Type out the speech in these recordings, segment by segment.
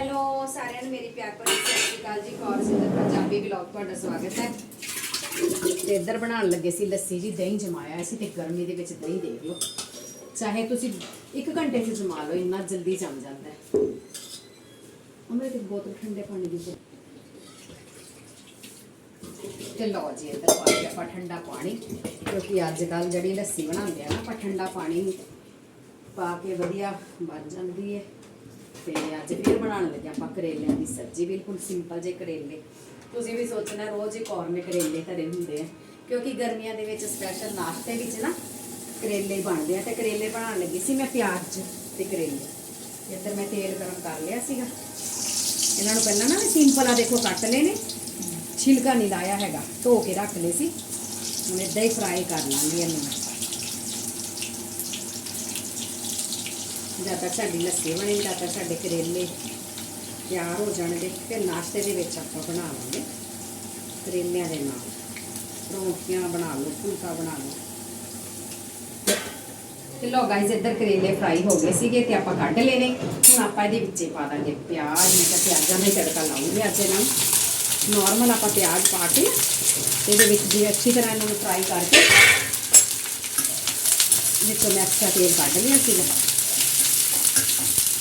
Hello, ਸਾਰਿਆਂ ਨੂੰ ਮੇਰੀ ਪਿਆਰ ਭਰੀ ਸਤਿ ਸ਼੍ਰੀ ਅਕਾਲ ਜੀ। ਕੌਰ ਸਿੰਦਰ ਪੰਜਾਬੀ ਵਲੌਗ ਤੁਹਾਡਾ ਸਵਾਗਤ ਹੈ। ਤੇ ਇੱਧਰ ਬਣਾਉਣ ਲੱਗੇ ਸੀ ਲੱਸੀ ਜੀ, ਦਹੀਂ ਜਮਾਇਆ ਸੀ ਤੇ ਗਰਮੀ ਦੇ ਵਿੱਚ ਦਹੀਂ ਦੇਖ ਲਓ ਚਾਹੇ ਤੁਸੀਂ 1 ਘੰਟੇ 'ਚ ਜਮਾ ਲਓ, ਇੰਨਾ ਜਲਦੀ ਜਮ ਜਾਂਦਾ ਹੈ। ਉਹਨੇ ਤੇ ਬੋਤਲ ਠੰਡੇ ਪਾਣੀ ਦੀ ਤੇ ਲਓ ਜੀ, ਇੱਧਰ ਪਾ ਲਿਆ ਆਪਾਂ ਠੰਡਾ ਪਾਣੀ। ਕਿਉਂਕਿ ਅੱਜ ਕੱਲ ਜਿਹੜੀ ਲੱਸੀ ਬਣਾਉਂਦੇ ਆ ਨਾ, ਆਪਾਂ ਠੰਡਾ ਪਾਣੀ ਪਾ ਕੇ ਵਧੀਆ ਬਣ ਜਾਂਦੀ ਹੈ। ਤੇ ਅੱਜ ਫਿਰ ਬਣਾਉਣ ਲੱਗੇ ਆਪਾਂ ਕਰੇਲਿਆਂ ਦੀ ਸਬਜ਼ੀ, ਬਿਲਕੁਲ ਸਿੰਪਲ ਜੇ ਕਰੇਲੇ। ਤੁਸੀਂ ਵੀ ਸੋਚਣਾ, ਰੋਜ਼ ਹੀ ਕੌਰਨੇ ਕਰੇਲੇ ਧਰੇ ਹੁੰਦੇ ਆ। ਕਿਉਂਕਿ ਗਰਮੀਆਂ ਦੇ ਵਿੱਚ ਸਪੈਸ਼ਲ ਨਾਸ਼ਤੇ ਵਿੱਚ ਨਾ ਕਰੇਲੇ ਬਣਦੇ ਆ ਤੇ ਕਰੇਲੇ ਬਣਾਉਣ ਲੱਗੀ ਸੀ ਮੈਂ ਪਿਆਜ਼ ਤੇ ਕਰੇਲੇ। ਇੱਧਰ ਮੈਂ ਤੇਲ ਗਰਮ ਕਰ ਲਿਆ ਸੀਗਾ। ਇਹਨਾਂ ਨੂੰ ਪਹਿਲਾਂ ਨਾ ਮੈਂ ਸਿੰਪਲ ਆ, ਦੇਖੋ ਕੱਟ ਲਏ ਨੇ। ਛਿਲਕਾ ਨਹੀਂ ਲਾਇਆ ਹੈਗਾ, ਧੋ ਕੇ ਰੱਖ ਲਏ ਸੀ। ਹੁਣ ਇਦਾਂ ਹੀ ਫਰਾਈ ਕਰ ਲਾਂਗੀ ਇਹਨੂੰ ਜਾਂ ਤਾਂ ਸਾਡੀ ਲੱਸੀ ਬਣੇ ਜਾਂ ਤਾਂ ਸਾਡੇ ਕਰੇਲੇ ਤਿਆਰ ਹੋ ਜਾਣਗੇ ਫਿਰ ਨਾਸ਼ਤੇ ਦੇ ਵਿੱਚ ਆਪਾਂ ਬਣਾਵਾਂਗੇ ਕਰੇਲਿਆਂ ਦੇ ਨਾਲ। ਪਰੌਂਠੀਆਂ ਬਣਾ ਲਓ, ਫੁਲਕਾ ਬਣਾ ਲਓ। ਤੇ ਲੋ ਗਾਇਜ਼ ਇੱਧਰ ਕਰੇਲੇ ਫਰਾਈ ਹੋ ਗਏ ਸੀਗੇ ਤੇ ਆਪਾਂ ਕੱਢ ਲੈਣੇ ਹੁਣ ਆਪਾਂ ਇਹਦੇ ਵਿੱਚੇ ਪਾ ਦਾਂਗੇ ਪਿਆਜ਼, ਮੈਂ ਕਿਹਾ ਪਿਆਜ਼ਾਂ ਦਾ ਹੀ ਤੜਕਾ ਲਾਉਂਗੇ ਅੱਜ ਇਹਨਾਂ ਨੂੰ। ਨਾਰਮਲ ਆਪਾਂ ਪਿਆਜ਼ ਪਾ ਕੇ ਇਹਦੇ ਵਿੱਚ ਵੀ ਅੱਛੀ ਤਰ੍ਹਾਂ ਇਹਨਾਂ ਨੂੰ ਫਰਾਈ ਕਰਕੇ ਵਿੱਚੋਂ ਮੈਂ ਐਕਸਟਰਾ ਤੇਲ ਕੱਢ ਲਿਆ ਸੀਗਾ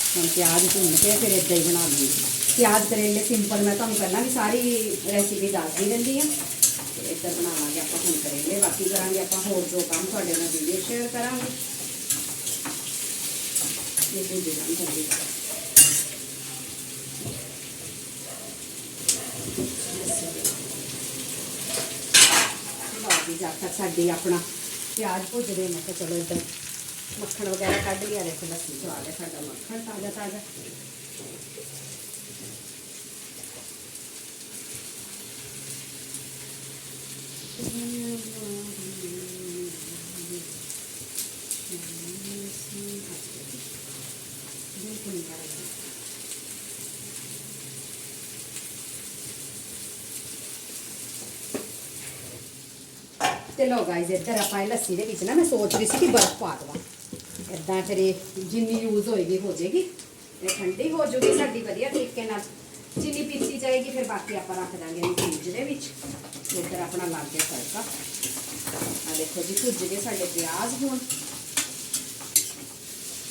ਹੁਣ ਪਿਆਜ਼ ਭੁੰਨ ਕੇ ਫਿਰ ਇਦਾਂ ਹੀ ਬਣਾ ਲੂੰਗੀ ਪਿਆਜ਼ ਕਰੇਲੇ ਸਿੰਪਲ ਮੈਂ ਤੁਹਾਨੂੰ ਪਹਿਲਾਂ ਵੀ ਸਾਰੀ ਰੈਸਿਪੀ ਦੱਸਦੀ ਰਹਿੰਦੀ ਆ ਤੇ ਇੱਧਰ ਬਣਾਵਾਂਗੇ ਆਪਾਂ ਹੁਣ ਕਰੇਲੇ। ਬਾਕੀ ਕਰਾਂਗੇ ਆਪਾਂ ਹੋਰ ਜੋ ਕੰਮ ਤੁਹਾਡੇ ਨਾਲ ਵੀਡੀਓ ਸ਼ੇਅਰ ਕਰਾਂਗੇ। ਇਹ ਵੀ ਜਾਣ ਕਰਦੀ ਬਾਕੀ ਜਦ ਤੱਕ ਸਾਡੀ ਆਪਣਾ ਮੱਖਣ ਵਗੈਰਾ ਕੱਢ ਲਿਆ ਦੇਖੋ ਲੱਸੀ ਚੋ ਆ ਗਿਆ ਸਾਡਾ ਮੱਖਣ ਤਾਜ਼ਾ ਤਾਜ਼ਾ। ਤੇ ਲੋ ਗਾਇਜ਼ ਇੱਧਰ ਆਪਾਂ ਲੱਸੀ ਦੇ ਵਿੱਚ ਨਾ ਮੈਂ ਸੋਚ ਰਹੀ ਸੀ ਕਿ ਬਰਫ਼ ਪਾ ਦਵਾਂ। ਇਦਾਂ ਫਿਰ ਇਹ ਜਿੰਨੀ ਯੂਜ਼ ਹੋਏਗੀ ਹੋ ਜਾਏਗੀ ਤੇ ਠੰਡੀ ਹੋ ਜੂਗੀ ਸਾਡੀ ਵਧੀਆ ਤਰੀਕੇ ਨਾਲ। ਜਿੰਨੀ ਪੀਤੀ ਜਾਏਗੀ ਫਿਰ ਬਾਕੀ ਆਪਾਂ ਰੱਖ ਦਾਂਗੇ ਇਹਨੂੰ ਫ੍ਰਿਜ ਦੇ ਵਿੱਚ। ਇੱਧਰ ਆਪਣਾ ਲੱਗ ਗਿਆ ਤੜਕਾ। ਆ ਦੇਖੋ ਜੀ, ਭੁੱਜ ਗਏ ਸਾਡੇ ਪਿਆਜ਼ ਹੁਣ।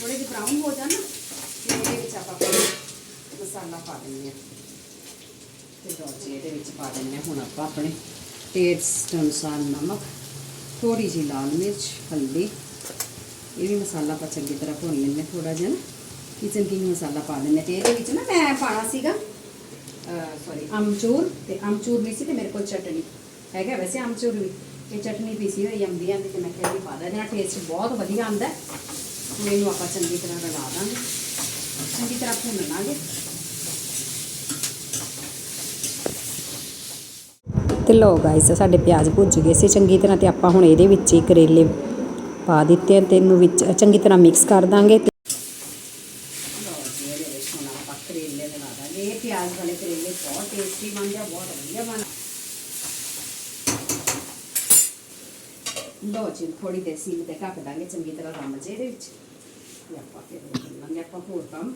ਥੋੜੇ ਜਿਹੇ ਬਰਾਊਨ ਹੋ ਜਾਣ ਨਾ ਫਿਰ ਇਹਦੇ ਵਿੱਚ ਆਪਾਂ ਮਸਾਲਾ ਪਾ ਦਿੰਦੇ ਆ ਤੇ ਜੀ, ਇਹਦੇ ਵਿੱਚ ਪਾ ਦਿੰਦੇ ਹਾਂ। ਹੁਣ ਆਪਾਂ ਆਪਣੇ ਟੇਸਟ ਅਨੁਸਾਰ ਨਮਕ ਥੋੜੀ ਜਿਹੀ ਲਾਲ ਮਿਰਚ, ਹਲਦੀ। ਇਹ ਵੀ ਮਸਾਲਾ ਆਪਾਂ ਚੰਗੀ ਤਰ੍ਹਾਂ ਭੁੰਨ ਲੈਂਦੇ ਥੋੜਾ ਜਿਹਾ ਨਾ। ਕਿਚਨ ਕਿੰਗ ਮਸਾਲਾ ਪਾ ਦਿੰਦੇ ਤੇ ਇਹਦੇ ਵਿੱਚ ਨਾ ਮੈਂ ਪਾਣਾ ਸੀਗਾ ਸੌਰੀ ਅਮਚੂਰ ਤੇ ਅਮਚੂਰ ਨਹੀਂ ਸੀ ਤੇ ਮੇਰੇ ਕੋਲ ਚਟਨੀ। ਹੈਗਾ ਵੈਸੇ ਅਮਚੂਰ ਵੀ। ਇਹ ਚਟਨੀ ਪੀਸੀ ਹੋਈ ਆਉਂਦੀ ਆਂਦੀ ਤੇ ਮੈਂ ਕਿਹਾ ਵੀ ਪਾ ਦਿੰਦੇ ਹਾਂ। ਟੇਸਟ ਬਹੁਤ ਵਧੀਆ ਆਉਂਦਾ ਇਹਨੂੰ ਆਪਾਂ ਚੰਗੀ ਤਰ੍ਹਾਂ ਰਲਾ ਦਾਂਗੇ। ਚੰਗੀ ਤਰ੍ਹਾਂ ਭੁੰਨ ਲਾਂਗੇ। ਤੇ ਲੋ ਗਾਇਸ ਸਾਡੇ ਪਿਆਜ਼ ਭੁੱਜ ਗਏ ਸੀ। ਚੰਗੀ ਤਰ੍ਹਾਂ ਤੇ ਆਪਾਂ ਹੁਣ ਇਹਦੇ ਵਿੱਚ ਹੀ ਕਰੇਲੇ ਪਾ ਦਿੱਤੇ ਆ ਤੇ ਇਹਨੂੰ ਵਿੱਚ ਚੰਗੀ ਤਰ੍ਹਾਂ ਮਿਕਸ ਕਰ ਦਾਂਗੇ ਤੇ ਲਓ ਕਰੇਲੇ ਬਣਾ ਦਾਂਗੇ ਇਹ ਪਿਆਜ਼ ਵਾਲੇ ਕਰੇਲੇ ਬਹੁਤ ਟੇਸਟੀ ਬਣਦੇ ਆ ਬਹੁਤ ਵਧੀਆ ਬਣ ਲਓ ਜੀ ਥੋੜੀ ਦੇਰ ਸੀਮ ਤੇ ਢੱਕ ਦਾਂਗੇ, ਚੰਗੀ ਤਰ੍ਹਾਂ ਰੰਮ ਜੇ ਇਹਦੇ ਵਿੱਚ। ਤੇ ਆਪਾਂ ਫਿਰ ਲਾਂਗੇ, ਆਪਾਂ ਹੋਰ ਕੰਮ।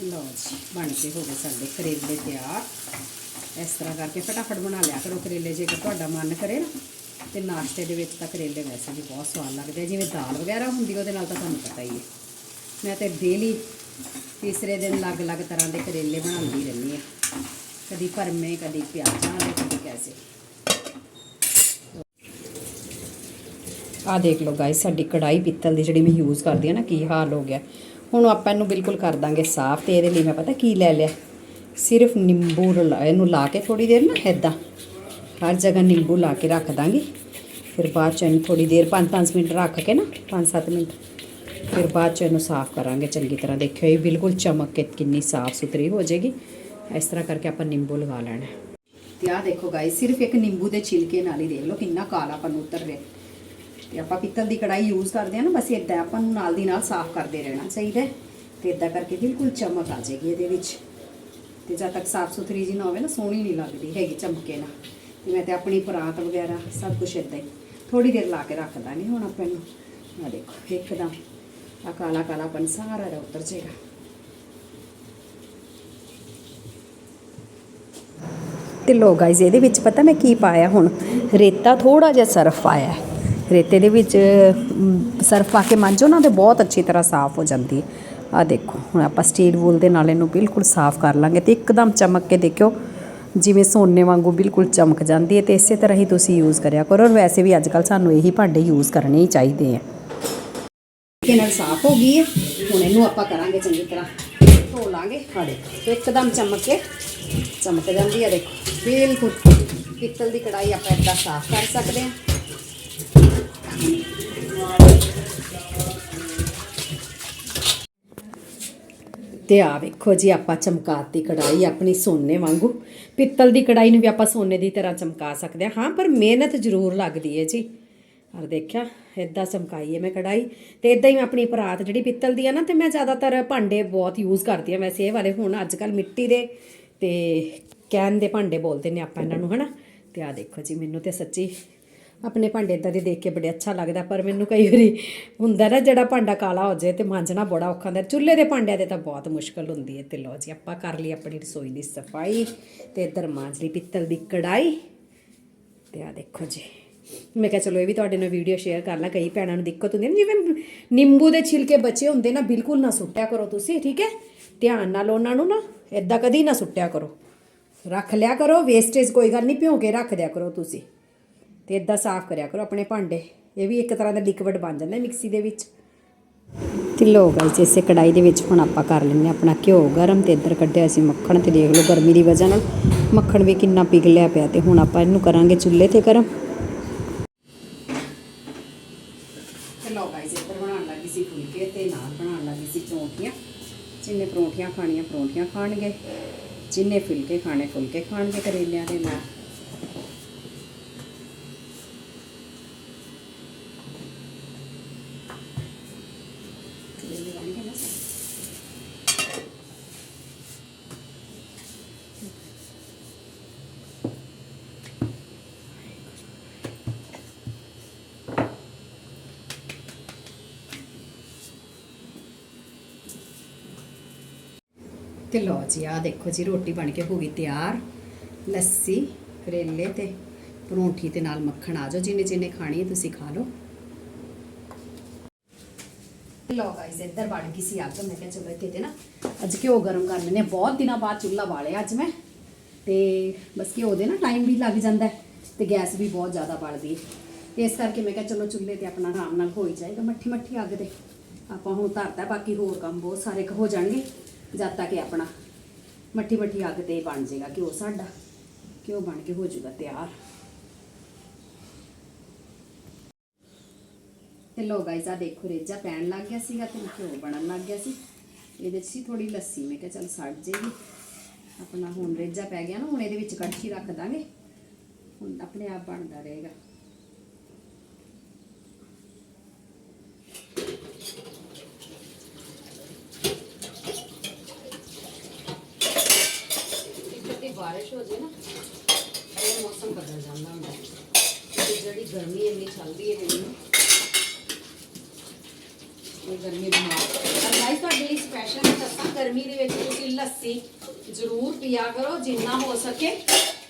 ਲਓ ਜੀ, ਬਣ ਕੇ ਹੋ ਗਏ ਸਾਡੇ ਕਰੇਲੇ ਤਿਆਰ। ਇਸ ਤਰ੍ਹਾਂ ਕਰਕੇ ਫਟਾਫਟ ਬਣਾ ਲਿਆ ਕਰੋ ਕਰੇਲੇ, ਜੇਕਰ ਤੁਹਾਡਾ ਮਨ ਕਰੇ ਨਾ, ਤੇ ਨਾਸ਼ਤੇ ਦੇ ਵਿੱਚ ਤਾਂ ਕਰੇਲੇ ਵੈਸੇ ਵੀ ਬਹੁਤ ਸਵਾਦ ਲੱਗਦੇ ਆ, ਜਿਵੇਂ ਦਾਲ ਵਗੈਰਾ ਹੁੰਦੀ ਉਹਦੇ ਨਾਲ ਤਾਂ ਤੁਹਾਨੂੰ ਪਤਾ ਹੀ ਹੈ। ਮੈਂ ਤੇ ਡੇਲੀ ਤੀਸਰੇ ਦਿਨ ਅਲੱਗ-ਅਲੱਗ ਤਰ੍ਹਾਂ ਦੇ ਕਰੇਲੇ ਬਣਾਉਂਦੀ ਰਹਿੰਦੀ ਹਾਂ। ਕਦੀ ਭਰਮੇ, ਕਦੀ ਪਿਆਜ਼ਾਂ ਦੇ ਕਦੀ ਕੈਸੇ। ਆਹ ਦੇਖ ਲਓ ਗਾਇਸ ਸਾਡੀ ਕੜਾਈ ਪਿੱਤਲ ਦੀ ਜਿਹੜੀ ਮੈਂ ਯੂਜ਼ ਕਰਦੀ ਹਾਂ ਨਾ, ਕੀ ਹਾਲ ਹੋ ਗਿਆ। ਹੁਣ ਆਪਾਂ ਇਹਨੂੰ ਬਿਲਕੁਲ ਕਰ ਦਾਂਗੇ ਸਾਫ਼, ਤੇ ਇਹਦੇ ਲਈ ਮੈਂ ਪਤਾ ਕੀ ਲੈ ਲਿਆ? ਸਿਰਫ ਨਿੰਬੂ ਰਲਾ, ਇਹਨੂੰ ਲਾ ਕੇ ਥੋੜੀ ਦੇਰ ਨਾ ਇਦਾਂ ਹਰ ਜਗ੍ਹਾ ਨਿੰਬੂ ਲਾ ਕੇ ਰੱਖ ਦਾਂਗੇ। ਫਿਰ ਬਾਅਦ ਚ ਇਹਨੂੰ ਥੋੜੀ ਦੇਰ 5-5 ਮਿੰਟ ਰੱਖ ਕੇ ਨਾ 5-7 ਮਿੰਟ। ਫਿਰ ਬਾਅਦ ਚ ਇਹਨੂੰ ਸਾਫ਼ ਕਰਾਂਗੇ ਚੰਗੀ ਤਰ੍ਹਾਂ। ਦੇਖਿਓ ਇਹ ਬਿਲਕੁਲ ਚਮਕ ਕੇ ਕਿੰਨੀ ਸਾਫ਼ ਸੁਥਰੀ ਹੋ ਜਾਏਗੀ। ਇਸ ਤਰ੍ਹਾਂ ਕਰਕੇ ਆਪਾਂ ਨਿੰਬੂ ਲਗਾ ਲੈਣਾ। ਹੈ। ਤੇ ਆਹ ਦੇਖੋ ਗਾਇਸ ਸਿਰਫ ਇੱਕ ਨਿੰਬੂ ਦੇ ਛਿਲਕੇ ਨਾਲ ਹੀ ਦੇਖ ਲਓ ਕਿੰਨਾ ਕਾਲਾਪਨ ਉਤਰ ਰਿਹਾ। ਤੇ ਆਪਾਂ ਪਿੱਤਲ ਦੀ ਕੜਾਈ ਯੂਜ਼ ਕਰਦੇ ਆ ਨਾ, ਬਸ ਇਦਾਂ ਆਪਾਂ ਨੂੰ ਨਾਲ ਦੀ ਨਾਲ ਸਾਫ਼ ਕਰਦੇ ਰਹਿਣਾ ਚਾਹੀਦਾ ਹੈ। ਤੇ ਇਦਾਂ ਕਰਕੇ ਬਿਲਕੁਲ ਚਮਕ ਆ ਜਾਏਗੀ ਇਹਦੇ ਵਿੱਚ। ਤੇ ਜਦ ਤੱਕ ਸਾਫ਼ ਸੁਥਰੀ ਜੀ ਨਾ ਹੋਵੇ ਨਾ, ਸੋਹਣੀ ਨਹੀਂ ਲੱਗਦੀ ਹੈਗੀ ਚਮਕੇ ਨਾ ਤੇ ਮੈਂ ਤੇ ਆਪਣੀ ਪਰਾਤ ਵਗੈਰਾ ਸਭ ਕੁਝ ਇਦਾਂ ਹੀ ਥੋੜੀ ਦੇਰ ਲਾ ਕੇ ਰੱਖ ਦਾਂਗੇ ਹੁਣ ਆਪਾਂ ਨੂੰ ਆ ਦੇਖੋ, ਇੱਕਦਮ ਆ ਕਾਲਾ ਕਾਲਾਪਨ ਸਾਰਾ ਦਾ ਉਤਰ ਜਾਏਗਾ। ਤੇ ਲੋ ਗਾਇਜ਼ ਇਹਦੇ ਵਿੱਚ ਪਤਾ ਮੈਂ ਕੀ ਪਾਇਆ ਹੁਣ? ਰੇਤਾ ਥੋੜਾ ਜਿਹਾ ਸਰਫ ਪਾਇਆ ਰੇਤੇ ਦੇ ਵਿੱਚ ਸਰਫ ਪਾ ਕੇ ਮਾਂਜੋ ਨਾ ਤੇ ਬਹੁਤ ਅੱਛੀ ਤਰ੍ਹਾਂ ਸਾਫ਼ ਹੋ ਜਾਂਦੀ ਹੈ। ਆ ਦੇਖੋ, ਹੁਣ ਆਪਾਂ ਸਟੀਲ ਵੂਲ ਦੇ ਨਾਲ ਇਹਨੂੰ ਬਿਲਕੁਲ ਸਾਫ਼ ਕਰ ਲਾਂਗੇ ਤੇ ਇੱਕਦਮ ਚਮਕ ਕੇ ਦੇਖਿਓ, ਜਿਵੇਂ ਸੋਨੇ ਵਾਂਗੂ ਬਿਲਕੁਲ ਚਮਕ ਜਾਂਦੀ ਹੈ ਤੇ ਇਸੇ ਤਰ੍ਹਾਂ ਹੀ ਤੁਸੀਂ ਯੂਜ਼ ਕਰਿਆ ਕਰੋ। ਔਰ ਵੈਸੇ ਵੀ ਅੱਜ ਕੱਲ ਸਾਨੂੰ ਇਹੀ ਭਾਂਡੇ ਯੂਜ਼ ਕਰਨੇ ਹੀ ਚਾਹੀਦੇ ਆ। ਤਰੀਕੇ ਨਾਲ ਸਾਫ਼ ਹੋ ਗਈ ਹੈ ਹੁਣ ਇਹਨੂੰ ਆਪਾਂ ਕਰਾਂਗੇ ਚੰਗੀ ਤਰ੍ਹਾਂ ਧੋ ਲਾਂਗੇ ਆ ਇੱਕਦਮ ਚਮਕ ਕੇ ਚਮਕ ਜਾਂਦੀ ਹੈ ਦੇਖੋ। ਬਿਲਕੁਲ ਪਿੱਤਲ ਦੀ ਕੜਾਈ ਆਪਾਂ ਏਦਾਂ ਸਾਫ਼ ਕਰ ਸਕਦੇ ਹਾਂ ਤੇ ਆ ਵੇਖੋ ਜੀ, ਆਪਾਂ ਚਮਕਾਤੀ ਕੜਾਈ ਆਪਣੀ ਸੋਨੇ ਵਾਂਗੂ। ਪਿੱਤਲ ਦੀ ਕੜਾਈ ਨੂੰ ਵੀ ਆਪਾਂ ਸੋਨੇ ਦੀ ਤਰ੍ਹਾਂ ਚਮਕਾ ਸਕਦੇ ਹਾਂ। ਹਾਂ, ਪਰ ਮਿਹਨਤ ਜ਼ਰੂਰ ਲੱਗਦੀ ਹੈ ਜੀ। ਔਰ ਦੇਖਿਆ ਇਦਾਂ ਚਮਕਾਈ ਹੈ ਮੈਂ ਕੜਾਈ। ਤੇ ਇਦਾਂ ਹੀ ਮੈਂ ਆਪਣੀ ਪਰਾਤ ਜਿਹੜੀ ਪਿੱਤਲ ਦੀ ਆ ਨਾ, ਤੇ ਮੈਂ ਜ਼ਿਆਦਾਤਰ ਭਾਂਡੇ ਬਹੁਤ ਯੂਜ਼ ਕਰਦੀ ਆ ਵੈਸੇ ਇਹ ਵਾਲੇ ਹੁਣ ਅੱਜ ਕੱਲ ਮਿੱਟੀ ਦੇ ਤੇ ਕੈਨ ਦੇ ਭਾਂਡੇ ਬੋਲਦੇ ਨੇ ਆਪਾਂ ਇਹਨਾਂ ਨੂੰ, ਹਨਾ? ਤੇ ਆ ਦੇਖੋ ਜੀ, ਮੈਨੂੰ ਤੇ ਸੱਚੀ ਆਪਣੇ ਭਾਂਡੇ ਇਦਾਂ ਦੇ ਦੇਖ ਕੇ ਬੜੇ ਅੱਛਾ ਲੱਗਦਾ, ਪਰ ਮੈਨੂੰ ਕਈ ਵਾਰੀ ਹੁੰਦਾ ਨਾ ਜਿਹੜਾ ਭਾਂਡਾ ਕਾਲਾ ਹੋ ਜਾਏ ਤੇ ਮਾਂਜਣਾ ਬੜਾ ਔਖਾ ਹੁੰਦਾ, ਚੁੱਲ੍ਹੇ ਦੇ ਭਾਂਡਿਆਂ ਦੇ ਤਾਂ ਬਹੁਤ ਮੁਸ਼ਕਲ ਹੁੰਦੀ ਹੈ ਤੇ ਲੋ ਜੀ, ਆਪਾਂ ਕਰ ਲਈ ਆਪਣੀ ਰਸੋਈ ਦੀ ਸਫ਼ਾਈ ਤੇ ਇੱਧਰ ਮਾਂਜ ਲਈ ਪਿੱਤਲ ਦੀ ਕੜਾਈ ਤੇ ਆ ਦੇਖੋ ਜੀ। ਮੈਂ ਕਿਹਾ ਚਲੋ ਇਹ ਵੀ ਤੁਹਾਡੇ ਨਾਲ ਵੀਡੀਓ ਸ਼ੇਅਰ ਕਰ ਲਾਂ, ਕਈ ਭੈਣਾਂ ਨੂੰ ਦਿੱਕਤ ਹੁੰਦੀ ਹੈ ਜਿਵੇਂ ਨਿੰਬੂ ਦੇ ਛਿਲਕੇ ਬਚੇ ਹੁੰਦੇ ਨਾ, ਬਿਲਕੁਲ ਨਾ ਸੁੱਟਿਆ ਕਰੋ ਤੁਸੀਂ, ਠੀਕ ਹੈ? ਧਿਆਨ ਨਾਲ ਉਹਨਾਂ ਨੂੰ ਨਾ ਇਦਾਂ ਕਦੀ ਨਾ ਸੁੱਟਿਆ ਕਰੋ। ਰੱਖ ਲਿਆ ਕਰੋ ਵੇਸਟੇਜ ਕੋਈ ਗੱਲ ਨਹੀਂ, ਭਿਉਂ ਕੇ ਰੱਖ ਦਿਆ ਕਰੋ ਤੁਸੀਂ। ਤੇ ਇਦਾਂ ਸਾਫ਼ ਕਰਿਆ ਕਰੋ ਆਪਣੇ ਭਾਂਡੇ। ਇਹ ਵੀ ਇੱਕ ਤਰ੍ਹਾਂ ਦਾ ਲਿਕਵਿਡ ਬਣ ਜਾਂਦਾ ਮਿਕਸੀ ਦੇ ਵਿੱਚ। ਤੇ ਲੋ ਗਾਇਸ ਇਸੇ ਕੜਾਈ ਦੇ ਵਿੱਚ ਹੁਣ ਆਪਾਂ ਕਰ ਲੈਂਦੇ ਹਾਂ ਆਪਣਾ ਘਿਓ ਗਰਮ ਤੇ ਇੱਧਰ ਕੱਢਿਆ ਸੀ ਮੱਖਣ ਤੇ ਦੇਖ ਲਓ ਗਰਮੀ ਦੀ ਵਜ੍ਹਾ ਨਾਲ। ਮੱਖਣ ਵੀ ਕਿੰਨਾ ਪਿਘਲਿਆ ਪਿਆ ਤੇ ਹੁਣ ਆਪਾਂ ਇਹਨੂੰ ਕਰਾਂਗੇ ਚੁੱਲ੍ਹੇ ਤੇ ਗਰਮ। ਤੇ ਲਓ ਗਾਇਸ ਇੱਧਰ ਬਣਾਉਣ ਲੱਗੀ ਸੀ ਫੁਲਕੇ ਤੇ ਨਾਲ ਬਣਾਉਣ ਲੱਗੀ ਸੀ ਪਰੌਂਠੀਆਂ। ਜਿੰਨੇ ਪਰੌਂਠੀਆਂ ਖਾਣੀਆਂ ਪਰੌਂਠੀਆਂ ਖਾਣਗੇ। ਜਿੰਨੇ ਫੁਲਕੇ ਖਾਣੇ ਫੁਲਕੇ ਖਾਣਗੇ ਕਰੇਲਿਆਂ ਦੇ ਨਾਲ ਕਰੇਲੇ ਬਣਗੇ ਨਾ ਸਾਰੇ। ਤੇ ਲਓ ਜੀ ਆ ਦੇਖੋ ਜੀ, ਰੋਟੀ ਬਣ ਕੇ ਹੋ ਗਈ ਤਿਆਰ। ਲੱਸੀ, ਕਰੇਲੇ ਤੇ ਪਰੌਂਠੀ ਤੇ ਨਾਲ ਮੱਖਣ ਆ ਜਾਓ, ਜਿੰਨੇ ਜਿੰਨੇ ਖਾਣੀ ਹੈ ਤੁਸੀਂ ਖਾ ਲਓ। ਲਓ ਗਾਇਸ ਇੱਧਰ ਬਣ ਗਈ ਸੀ ਅੱਗ, ਮੈਂ ਕਿਹਾ ਚਲੋ ਇੱਥੇ ਤੇ ਨਾ, ਅੱਜ ਘਿਓ ਗਰਮ ਕਰ ਲੈਨੇ ਬਹੁਤ ਦਿਨਾਂ ਬਾਅਦ ਚੁੱਲ੍ਹਾ ਬਾਲਿਆ ਅੱਜ ਮੈਂ। ਤੇ ਬਸ ਘਿਓ ਦੇ ਨਾ ਟਾਈਮ ਵੀ ਲੱਗ ਜਾਂਦਾ ਹੈ, ਤੇ ਗੈਸ ਵੀ ਬਹੁਤ ਜ਼ਿਆਦਾ ਬਲਦੀ ਹੈ। ਤੇ ਇਸ ਕਰਕੇ ਮੈਂ ਕਿਹਾ ਚਲੋ ਚੁੱਲ੍ਹੇ ਤੇ ਆਪਣਾ ਆਰਾਮ ਨਾਲ ਹੋ ਹੀ ਜਾਏਗਾ ਮੱਠੀ ਮੱਠੀ ਅੱਗ ਤੇ। ਆਪਾਂ ਹੁਣ ਧਰਤਾ, ਬਾਕੀ ਹੋਰ ਕੰਮ ਬਹੁਤ ਸਾਰੇ ਹੋ ਜਾਣਗੇ। ਜਦ ਤੱਕ ਇਹ ਆਪਣਾ ਮੱਠੀ ਮੱਠੀ ਅੱਗ ਤੇ ਬਣ ਜਾਏਗਾ ਘਿਓ ਸਾਡਾ ਘਿਓ ਬਣ ਕੇ ਹੋ ਜਾਊਗਾ ਤਿਆਰ। ਤੇ ਲੋ ਗਾਇਸ ਆ ਦੇਖੋ, ਰੇਜਾ ਪੈਣ ਲੱਗ ਗਿਆ ਸੀਗਾ ਤੇ ਘਿਓ ਬਣਨ ਲੱਗ ਗਿਆ ਸੀ। ਇਹਦੇ 'ਚ ਸੀ ਥੋੜੀ ਲੱਸੀ, ਮੈਂ ਕਿਹਾ ਚੱਲ ਸੜ ਜੇਗੀ ਆਪਣਾ ਹੁਣ ਰੇਜਾ ਪੈ ਗਿਆ ਨਾ, ਹੁਣ ਇਹਦੇ ਵਿੱਚ ਕੜਛੀ ਰੱਖ ਦਾਂਗੇ। ਹੁਣ ਆਪਣੇ ਆਪ ਬਣਦਾ ਰਹੇਗਾ। ਜੇ ਨਾ, ਇਹ ਮੌਸਮ ਬਦਲ ਜਾਂਦਾ ਹੁੰਦਾ। ਤੇ ਜਿਹੜੀ ਗਰਮੀ ਇੰਨੀ ਚੱਲਦੀ ਹੈ ਮੈਨੂੰ ਇਹ ਗਰਮੀ ਬਿਮਾਰ ਪਰ ਤੁਹਾਡੇ ਲਈ ਸਪੈਸ਼ਲ ਦੱਸਾਂ, ਗਰਮੀ ਦੇ ਵਿੱਚ ਤੁਸੀਂ ਲੱਸੀ ਜ਼ਰੂਰ ਪੀਆ ਕਰੋ, ਜਿੰਨਾ ਹੋ ਸਕੇ।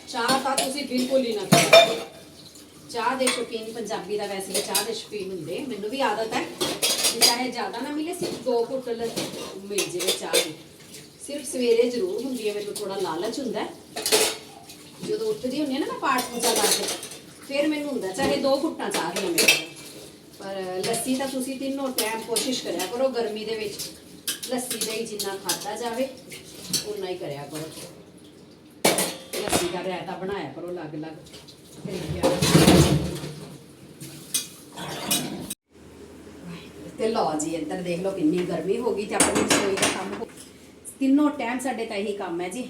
ਚਾਹ ਤਾਂ ਤੁਸੀਂ ਬਿਲਕੁਲ ਹੀ ਨਾ ਪੀਓ। ਚਾਹ ਦੇ ਸ਼ੌਕੀਨ ਪੰਜਾਬੀ ਦਾ ਵੈਸੇ ਵੀ ਚਾਹ ਦੇ ਸ਼ੌਕੀਨ ਹੁੰਦੇ। ਮੈਨੂੰ ਵੀ ਆਦਤ ਹੈ ਚਾਹੇ ਜ਼ਿਆਦਾ ਨਾ ਮਿਲੇ, ਸਿਰਫ ਦੋ ਘੁੱਟ ਲ- ਮਿਲ ਜਾਵੇ ਚਾਹ ਦੀ। ਸਿਰਫ ਸਵੇਰੇ ਜ਼ਰੂਰ ਹੁੰਦੀ ਹੈ ਮੈਨੂੰ ਥੋੜਾ ਲਾਲਚ ਹੁੰਦਾ ਜਦੋਂ ਉੱਠਦੀ ਹੁੰਦੀ ਹਾਂ ਨਾ, ਮੈਂ ਪਾਠ ਪੂਜਾ ਕਰਕੇ, ਫਿਰ ਮੈਨੂੰ ਹੁੰਦਾ, ਚਾਹੇ ਦੋ ਘੁੱਟਾਂ ਚਾਹ ਦੀਆਂ ਮਿਲ ਪਰ ਲੱਸੀ ਤਾਂ ਤੁਸੀਂ ਤਿੰਨੋਂ ਟਾਈਮ ਕੋਸ਼ਿਸ਼ ਕਰਿਆ ਕਰੋ, ਗਰਮੀ ਦੇ ਵਿੱਚ ਲੱਸੀ ਦਾ ਹੀ ਜਿੰਨਾ ਖਾਦਾ ਜਾਵੇ ਉਨਾ ਹੀ ਕਰਿਆ ਕਰੋ। ਲੱਸੀ ਦਾ ਰਾਇਤਾ ਬਣਾਇਆ ਕਰੋ ਅਲੱਗ-ਅਲੱਗ। ਤੇ ਲਓ ਜੀ, ਇੱਧਰ ਦੇਖ ਲਓ ਕਿੰਨੀ ਗਰਮੀ ਹੋ ਗਈ ਤੇ ਆਪਣੀ ਰਸੋਈ ਦਾ ਕੰਮ ਹੋ ਤਿੰਨੋਂ ਟਾਈਮ ਸਾਡੇ ਤਾਂ ਇਹੀ ਕੰਮ ਹੈ ਜੀ।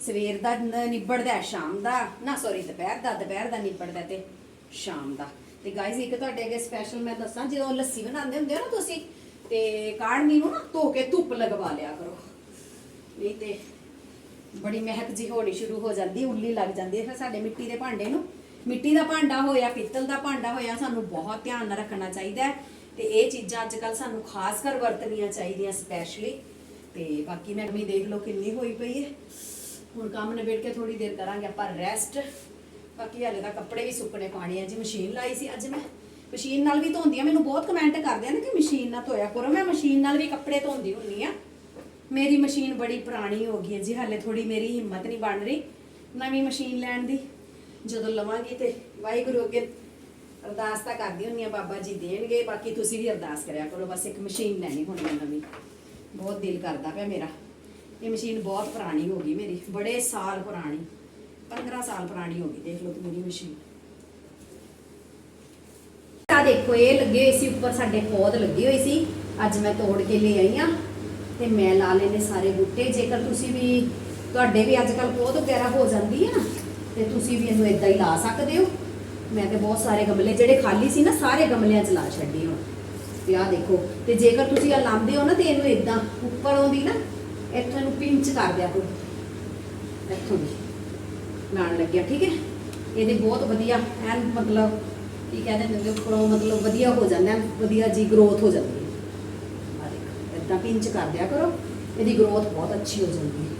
ਸਵੇਰ ਦਾ ਨ- ਨਿਬੜਦਾ ਹੈ, ਸ਼ਾਮ ਦਾ। ਨਾ ਸੌਰੀ ਦੁਪਹਿਰ ਦਾ ਦੁਪਹਿਰ ਦਾ ਨਿਬੜਦਾ ਤੇ ਸ਼ਾਮ ਦਾ। ਤੇ ਗਾਇਜ਼ ਇੱਕ ਤੁਹਾਡੇ ਅੱਗੇ ਸਪੈਸ਼ਲ ਮੈਂ ਦੱਸਾਂ ਜਦੋਂ ਲੱਸੀ ਬਣਾਉਂਦੇ ਹੁੰਦੇ ਹੋ ਨਾ ਤੁਸੀਂ ਤੇ ਕਾੜਨੀ ਨੂੰ ਨਾ ਧੋ ਕੇ ਧੁੱਪ ਲਗਵਾ ਲਿਆ ਕਰੋ। ਨਹੀਂ ਤੇ ਬੜੀ ਮਹਿਕ ਜੀ ਹੋਣੀ ਸ਼ੁਰੂ ਹੋ ਜਾਂਦੀ ਉੱਲੀ ਲੱਗ ਜਾਂਦੀ ਹੈ ਫਿਰ ਸਾਡੇ ਮਿੱਟੀ ਦੇ ਭਾਂਡੇ ਨੂੰ। ਮਿੱਟੀ ਦਾ ਭਾਂਡਾ ਹੋਇਆ ਪਿੱਤਲ ਦਾ ਭਾਂਡਾ ਹੋਇਆ ਸਾਨੂੰ ਬਹੁਤ ਧਿਆਨ ਨਾਲ ਰੱਖਣਾ ਚਾਹੀਦਾ ਹੈ। ਤੇ ਇਹ ਚੀਜ਼ਾਂ ਅੱਜ ਕੱਲ ਸਾਨੂੰ ਖਾਸ ਕਰ ਵਰਤਣੀਆਂ ਚਾਹੀਦੀਆਂ ਸਪੈਸ਼ਲੀ ਤੇ ਬਾਕੀ ਮੈਂ ਵੀ ਦੇਖ ਲਓ ਕਿੰਨੀ ਹੋਈ ਪਈ ਹੈ। ਹੁਣ ਕੰਮ ਨਿਬੇੜ ਕੇ ਥੋੜੀ ਦੇਰ ਕਰਾਂਗੇ ਆਪਾਂ ਰੈਸਟ ਬਾਕੀ ਹਾਲੇ ਤਾਂ ਕੱਪੜੇ ਵੀ ਸੁੱਕਣੇ ਪਾਣੇ ਆ। ਜੀ ਮਸ਼ੀਨ ਲਾਈ ਸੀ, ਅੱਜ ਮੈਂ ਮਸ਼ੀਨ ਨਾਲ ਵੀ ਧੋਂਦੀ ਆ ਮੈਨੂੰ ਬਹੁਤ ਕਮੈਂਟ ਕਰਦੇ ਆ ਨਾ ਕਿ ਮਸ਼ੀਨ ਨਾਲ ਧੋਇਆ ਕਰੋ। ਮੈਂ ਮਸ਼ੀਨ ਨਾਲ ਵੀ ਕੱਪੜੇ ਧੋਂਦੀ ਹੁੰਨੀ ਆ ਮੇਰੀ ਮਸ਼ੀਨ ਬੜੀ ਪੁਰਾਣੀ ਹੋ ਗਈ ਹੈ ਜੀ। ਹਾਲੇ ਥੋੜੀ ਮੇਰੀ ਹਿੰਮਤ ਨਹੀਂ ਬਣ ਰਹੀ ਨਵੀਂ ਮਸ਼ੀਨ ਲੈਣ ਦੀ। ਜਦੋਂ ਲਵਾਂਗੀ ਤੇ ਵਾਹਿਗੁਰੂ ਅੱਗੇ ਅਰਦਾਸ ਤਾਂ ਕਰਦੀ ਹੁੰਨੀ ਆ ਬਾਬਾ ਜੀ ਦੇਣਗੇ। ਬਾਕੀ ਤੁਸੀਂ ਵੀ ਅਰਦਾਸ ਕਰਿਆ ਕਰੋ। ਬਸ ਇੱਕ ਮਸ਼ੀਨ ਲੈਣੀ ਹੁਣ ਮੈਂ ਨਵੀਂ। ਬਹੁਤ ਦਿਲ ਕਰਦਾ ਪਿਆ ਮੇਰਾ। ਇਹ ਮਸ਼ੀਨ ਬਹੁਤ ਪੁਰਾਣੀ ਹੋ ਗਈ ਮੇਰੀ, ਬੜੇ ਸਾਲ ਪੁਰਾਣੀ 15 ਸਾਲ ਪੁਰਾਣੀ ਹੋ ਗਈ, ਦੇਖ ਲਓ ਮੇਰੀ ਮਸ਼ੀਨ। ਆ ਦੇਖੋ, ਇਹ ਲੱਗੇ ਹੋਏ ਸੀ, ਉੱਪਰ ਸਾਡੇ ਪੌਦ ਲੱਗੇ ਹੋਈ ਸੀ। ਅੱਜ ਮੈਂ ਤੋੜ ਕੇ ਲੈ ਆਈ ਆ ਤੇ ਮੈਂ ਲਾ ਲੈਨੇ ਸਾਰੇ ਬੂਟੇ। ਜੇਕਰ ਤੁਸੀਂ ਵੀ, ਤੁਹਾਡੇ ਵੀ ਅੱਜ ਕੱਲ ਪੌਦ ਵਗੈਰਾ ਹੋ ਜਾਂਦੀ ਹੈ ਨਾ, ਤੇ ਤੁਸੀਂ ਵੀ ਇਹਨੂੰ ਇਦਾਂ ਹੀ ਲਾ ਸਕਦੇ ਹੋ। ਮੈਂ ਤੇ ਬਹੁਤ ਸਾਰੇ ਗਮਲੇ, ਜਿਹੜੇ ਖਾਲੀ ਸੀ ਨਾ, ਸਾਰੇ ਗਮਲਿਆਂ 'ਚ ਲਾ ਛੱਡੀ ਹੁਣ। ਤੇ ਆਹ ਦੇਖੋ ਤੇ ਜੇਕਰ ਤੁਸੀਂ ਆ ਲਾਉਂਦੇ ਹੋ ਨਾ ਤੇ ਇਹਨੂੰ ਇਦਾਂ ਉੱਪਰੋਂ ਦੀ ਨਾ, ਇੱਥੋਂ ਇਹਨੂੰ ਪਿੰਚ ਕਰ ਦਿਆ ਕਰੋ। ਇੱਥੋਂ ਦੀ ਲਾਣ ਲੱਗਿਆ, ਠੀਕ ਹੈ? ਇਹਦੇ ਬਹੁਤ ਵਧੀਆ ਐਨ ਮਤਲਬ ਕੀ ਕਹਿੰਦੇ ਨੇ ਉੱਪਰੋਂ ਮਤਲਬ ਵਧੀਆ ਹੋ ਜਾਂਦਾ ਵਧੀਆ ਜੀ ਗਰੋਥ ਹੋ ਜਾਂਦੀ ਹੈ। ਆ ਦੇਖੋ ਇਦਾਂ ਪਿੰਚ ਕਰ ਦਿਆ ਕਰੋ, ਇਹਦੀ ਗਰੋਥ ਬਹੁਤ ਅੱਛੀ ਹੋ ਜਾਂਦੀ ਹੈ।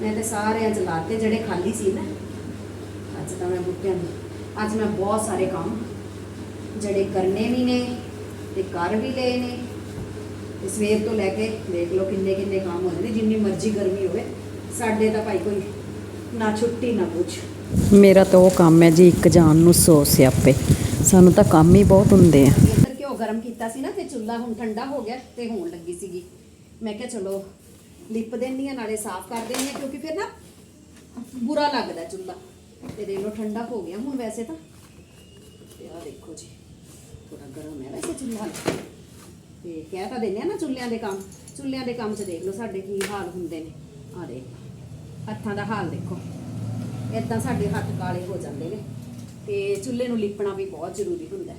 ਮੈਂ ਤੇ ਸਾਰੇ ਅੱਜ ਲਾਤੇ, ਜਿਹੜੇ ਖਾਲੀ ਸੀ ਨਾ, ਅੱਜ ਤਾਂ ਮੈਂ ਬੂਟਿਆਂ ਨੂੰ, ਅੱਜ ਮੈਂ ਬਹੁਤ ਸਾਰੇ ਕੰਮ, ਜਿਹੜੇ ਕਰਨੇ ਵੀ ਨੇ ਤੇ ਕਰ ਵੀ ਲਏ ਨੇ ਸਵੇਰ ਤੋਂ ਲੈ ਕੇ ਦੇਖ ਲਓ ਕਿੰਨੇ ਕਿੰਨੇ ਕੰਮ ਹੋਏ ਨੇ ਜਿੰਨੀ ਮਰਜ਼ੀ ਗਰਮੀ ਹੋਵੇ ਸਾਡੇ ਤਾਂ ਭਾਈ ਕੋਈ ਨਾ ਛੁੱਟੀ ਨਾ ਕੁਛ। ਮੇਰਾ ਤਾਂ ਉਹ ਕੰਮ ਹੈ ਜੀ ਇੱਕ ਜਾਨ ਨੂੰ ਸੌ ਸਿਆਪੇ। ਸਾਨੂੰ ਤਾਂ ਕੰਮ ਹੀ ਬਹੁਤ ਹੁੰਦੇ ਆ। ਘਿਓ ਗਰਮ ਕੀਤਾ ਸੀ ਨਾ ਤੇ ਚੁੱਲ੍ਹਾ ਹੁਣ ਠੰਡਾ ਹੋ ਗਿਆ ਤੇ ਹੋਣ ਲੱਗੀ ਸੀਗੀ। ਮੈਂ ਕਿਹਾ ਚਲੋ ਲਿਪ ਦਿੰਦੀ ਆ ਨਾਲੇ ਸਾਫ਼ ਕਰ ਦਿੰਦੀ ਆ ਕਿਉਂਕਿ ਫਿਰ ਨਾ ਬੁਰਾ ਲੱਗਦਾ ਚੁੱਲ੍ਹਾ। ਤੇ ਦੇਖ ਲਓ ਠੰਡਾ ਹੋ ਗਿਆ ਹੁਣ ਵੈਸੇ ਤਾਂ। ਤੇ ਆ ਦੇਖੋ ਜੀ ਥੋੜਾ ਗਰਮ ਹੈ ਵੈਸੇ ਚੁੱਲ੍ਹਾ। ਤੇ ਕਹਿ ਤਾਂ ਦਿੰਦੇ ਆ ਨਾ ਚੁੱਲ੍ਹਿਆਂ ਦੇ ਕੰਮ, ਚੁੱਲ੍ਹਿਆਂ ਦੇ ਕੰਮ 'ਚ ਦੇਖ ਲਓ ਸਾਡੇ ਕੀ ਹਾਲ ਹੁੰਦੇ ਨੇ। ਆ ਦੇਖ, ਹੱਥਾਂ ਦਾ ਹਾਲ ਦੇਖੋ। ਇਦਾਂ ਸਾਡੇ ਹੱਥ ਕਾਲੇ ਹੋ ਜਾਂਦੇ ਨੇ ਤੇ ਚੁੱਲ੍ਹੇ ਨੂੰ ਲਿਪਣਾ ਵੀ ਬਹੁਤ ਜ਼ਰੂਰੀ ਹੁੰਦਾ ਹੈ,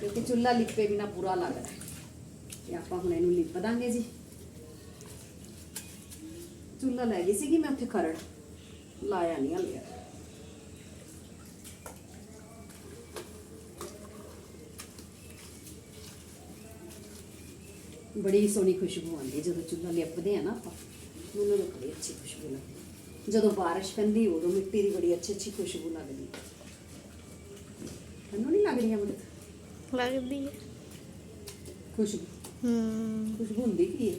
ਕਿਉਂਕਿ ਚੁੱਲ੍ਹਾ ਲਿਪੇ ਬਿਨਾ ਬੁਰਾ ਲੱਗਦਾ ਹੈ। ਤੇ ਆਪਾਂ ਹੁਣ ਇਹਨੂੰ ਲਿਪ ਦਾਂਗੇ ਜੀ। ਚੁੱਲ੍ਹਾ ਲੈ ਗਈ ਸੀਗੀ ਮੈਂ ਉੱਥੇ ਖਰੜ, ਲਾਇਆ ਨਹੀਂ ਹਲਿਆ ਬੜੀ ਸੋਹਣੀ ਖੁਸ਼ਬੂ ਆਉਂਦੀ ਜਦੋਂ ਚੁੱਲ੍ਹਾ ਲਿਪਦੇ ਆ ਨਾ ਆਪਾਂ ਮੈਨੂੰ ਤਾਂ ਬੜੀ ਅੱਛੀ ਖੁਸ਼ਬੂ ਲੱਗਦੀ ਜਦੋਂ ਬਾਰਿਸ਼ ਪੈਂਦੀ ਉਦੋਂ ਮਿੱਟੀ ਦੀ ਬੜੀ ਅੱਛੀ ਅੱਛੀ ਖੁਸ਼ਬੂ ਲੱਗਦੀ ਤੁਹਾਨੂੰ ਨਹੀਂ ਲੱਗਦੀ ਅਮਰਤ? ਲੱਗਦੀ ਹੈ। ਖੁਸ਼ਬੂ? ਹੂੰ। ਖੁਸ਼ਬੂ ਹੁੰਦੀ ਕੀ ਹੈ?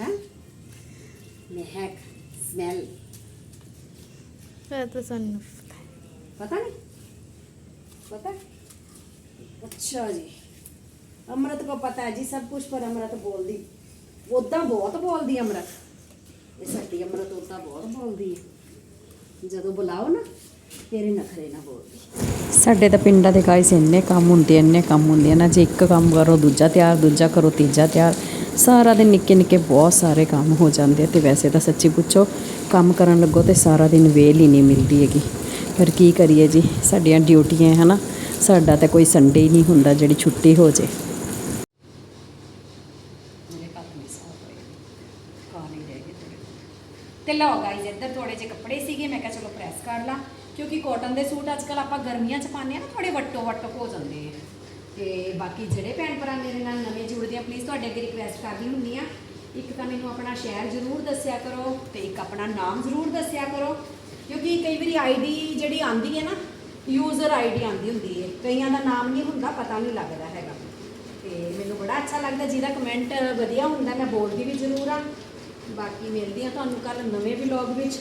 ਹੈ? ਮਹਿਕ ਸਮੈਲ ਤਾਂ ਸਾਨੂੰ ਪਤਾ ਨਹੀਂ? ਪਤਾ ਅੱਛਾ ਜੀ। अमृत को पता है जी सब कुछ पर अमृत बोल दी उदा बहुत बोलदी अमृत ये साडी अमृत उदा बहुत बोलदी है ਜਦੋਂ ਬੁਲਾਓ ਨਾ ਤੇਰੇ ਨਖਰੇ ਨਾ ਬੋਲਦੀ ਸਾਡੇ ਤਾਂ ਪਿੰਡਾਂ ਦੇ ਗਾਇਸ ਇੰਨੇ ਕੰਮ ਹੁੰਦੇ ਆ, ਇੰਨੇ ਕੰਮ ਹੁੰਦੇ ਆ ਨਾ ਜੇ ਇੱਕ ਕੰਮ ਕਰੋ ਦੂਜਾ ਤਿਆਰ ਦੂਜਾ ਕਰੋ ਤੀਜਾ ਤਿਆਰ ਸਾਰਾ ਦਿਨ ਨਿੱਕੇ ਨਿੱਕੇ ਬਹੁਤ ਸਾਰੇ ਕੰਮ ਹੋ ਜਾਂਦੇ ਆ ਤੇ ਵੈਸੇ ਤਾਂ ਸੱਚੀ ਪੁੱਛੋ ਕੰਮ ਕਰਨ ਲੱਗੋ ਤੇ ਸਾਰਾ ਦਿਨ ਵੇਲ ਹੀ ਨਹੀਂ ਮਿਲਦੀ ਹੈਗੀ ਪਰ ਕੀ ਕਰੀਏ ਜੀ ਸਾਡੀਆਂ ਡਿਊਟੀਆਂ ਹੈ ਹਨਾ ਸਾਡਾ ਤਾਂ ਕੋਈ ਸੰਡੇ ਹੀ ਨਹੀਂ ਹੁੰਦਾ ਜਿਹੜੀ ਛੁੱਟੀ ਹੋ ਜੇ ਇੱਧਰ ਥੋੜੇ ਜਿਹੇ ਕੱਪੜੇ ਸੀਗੇ, ਮੈਂ ਕਿਹਾ ਚਲੋ ਪ੍ਰੈਸ ਕਰ ਲਾਂ, ਕਿਉਂਕਿ ਕਾਟਨ ਦੇ ਸੂਟ ਅੱਜ ਕੱਲ ਆਪਾਂ ਗਰਮੀਆਂ 'ਚ ਪਾਉਂਦੇ ਆ ਨਾ ਥੋੜੇ ਵੱਟੋ ਵੱਟ ਹੋ ਜਾਂਦੇ ਆ। ਤੇ ਬਾਕੀ ਜਿਹੜੇ ਭੈਣ ਭਰਾ ਮੇਰੇ ਨਾਲ ਨਵੇਂ ਜੁੜਦੇ ਆ ਪਲੀਜ਼ ਤੁਹਾਡੇ ਅੱਗੇ ਰਿਕਵੈਸਟ ਕਰਦੀ ਹੁੰਦੀ ਆ ਇੱਕ ਤਾਂ ਮੈਨੂੰ ਆਪਣਾ ਸ਼ਹਿਰ ਜ਼ਰੂਰ ਦੱਸਿਆ ਕਰੋ ਤੇ ਇੱਕ ਆਪਣਾ ਨਾਮ ਜ਼ਰੂਰ ਦੱਸਿਆ ਕਰੋ, ਕਿਉਂਕਿ ਕਈ ਵਾਰੀ ਆਈਡੀ ਜਿਹੜੀ ਆਂਦੀ ਹੈ ਨਾ ਯੂਜ਼ਰ ਆਈਡੀ ਆਂਦੀ ਹੁੰਦੀ ਹੈ, ਕਈਆਂ ਦਾ ਨਾਮ ਨਹੀਂ ਹੁੰਦਾ, ਪਤਾ ਨਹੀਂ ਲੱਗਦਾ ਹੈਗਾ। ਤੇ ਮੈਨੂੰ ਬੜਾ ਅੱਛਾ ਲੱਗਦਾ, ਜਿਹਦਾ ਕਮੈਂਟ ਵਧੀਆ ਹੁੰਦਾ, ਮੈਂ ਬੋਲਦੀ ਵੀ ਜ਼ਰੂਰ ਆ ਬਾਕੀ ਮਿਲਦੀ ਆ ਤੁਹਾਨੂੰ ਕੱਲ ਨਵੇਂ ਵਲੌਗ ਵਿੱਚ।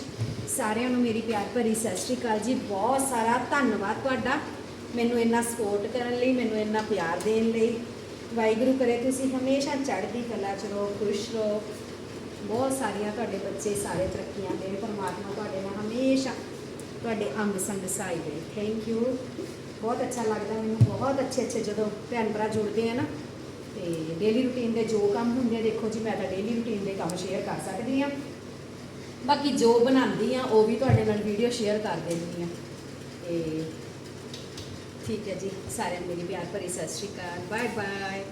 ਸਾਰਿਆਂ ਨੂੰ ਮੇਰੀ ਪਿਆਰ ਭਰੀ ਸਤਿ ਸ਼੍ਰੀ ਅਕਾਲ ਜੀ। ਬਹੁਤ ਸਾਰਾ ਧੰਨਵਾਦ ਤੁਹਾਡਾ। ਮੈਨੂੰ ਇੰਨਾ ਸਪੋਰਟ ਕਰਨ ਲਈ, ਮੈਨੂੰ ਇੰਨਾ ਪਿਆਰ ਦੇਣ ਲਈ। ਵਾਹਿਗੁਰੂ ਕਰੇ ਤੁਸੀਂ ਹਮੇਸ਼ਾ ਚੜ੍ਹਦੀ ਕਲਾ ਚ ਰਹੋ, ਖੁਸ਼ ਰਹੋ। ਬਹੁਤ ਸਾਰੀਆਂ ਤੁਹਾਡੇ ਬੱਚੇ ਸਾਰੇ ਤਰੱਕੀਆਂ ਦੇ ਪਰਮਾਤਮਾ ਤੁਹਾਡੇ ਨਾਲ ਹਮੇਸ਼ਾ ਤੁਹਾਡੇ ਅੰਗ ਸੰਗ ਸਾਈ ਦੇ ਥੈਂਕ ਯੂ ਬਹੁਤ ਅੱਛਾ ਲੱਗਦਾ। ਮੈਨੂੰ ਬਹੁਤ ਅੱਛੇ ਅੱਛੇ ਜਦੋਂ ਭੈਣ ਭਰਾ ਜੁੜਦੇ ਆ ਨਾ ਤੇ ਡੇਲੀ ਰੂਟੀਨ ਦੇ ਜੋ ਕੰਮ ਹੁੰਦੇ ਆ, ਦੇਖੋ ਜੀ, ਮੈਂ ਤਾਂ ਡੇਲੀ ਰੂਟੀਨ ਦੇ ਕੰਮ ਸ਼ੇਅਰ ਕਰ ਸਕਦੀ ਆ ਬਾਕੀ ਜੋ ਬਣਾਉਂਦੀ ਆ ਉਹ ਵੀ ਤੁਹਾਡੇ ਨਾਲ ਵੀਡੀਓ ਸ਼ੇਅਰ ਕਰ ਦਿੰਦੀ ਆ ਤੇ ਠੀਕ ਹੈ ਜੀ, ਸਾਰਿਆਂ ਨੂੰ ਮੇਰੀ ਪਿਆਰ ਭਰੀ ਸਤਿ ਸ਼੍ਰੀ ਅਕਾਲ ਬਾਏ ਬਾਏ